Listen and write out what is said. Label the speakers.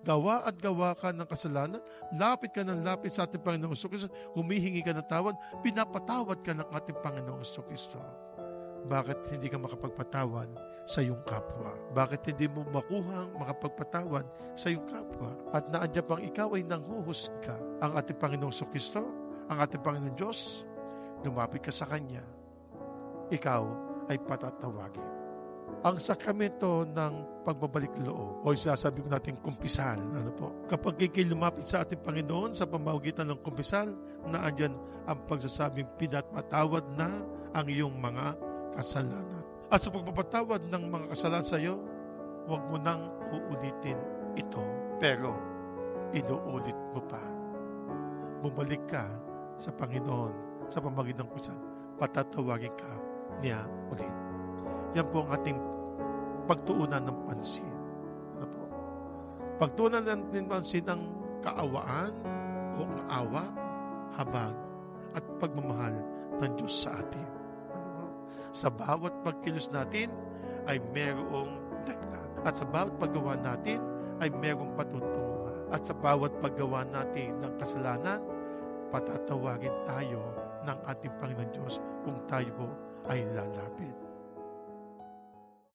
Speaker 1: gawa at gawa ka ng kasalanan, lapit ka ng lapit sa ating Panginoong Kristo, humihingi ka ng tawad, pinapatawad ka ng ating Panginoong Kristo. Bakit hindi ka makapagpatawad sa iyong kapwa? Bakit hindi mo makuhang makapagpatawad sa iyong kapwa? At naadya pang ikaw ay nanghuhusga ang ating Panginoong Kristo, ang ating Panginoong Diyos, lumapit ka sa Kanya, ikaw ay patatawagin. Ang sakramento ng pagbabalik loob o sinasabi ko natin kumpisal. Ano po? Kapag ikay lumapit sa ating Panginoon sa pamamagitan ng kumpisal, naandyan ang pagsasabing pinatawad na ang iyong mga kasalanan. At sa pagpapatawad ng mga kasalanan sa iyo, huwag mo nang uulitin ito. Pero, inuulit mo pa. Bumalik ka sa Panginoon sa pamamagitan ng kumpisal. Patatawagin ka niya ulit. Yan po ang ating pagtuunan ng pansin. Ano po? Pagtuunan ng pansin ng kaawaan o ang awa, habag, at pagmamahal ng Diyos sa atin. Ano? Sa bawat pagkilos natin ay merong dahilan. At sa bawat paggawa natin ay merong patutunguhan. At sa bawat paggawa natin ng kasalanan, patatawagin tayo ng ating Panginoon Diyos kung tayo po ay lalapit.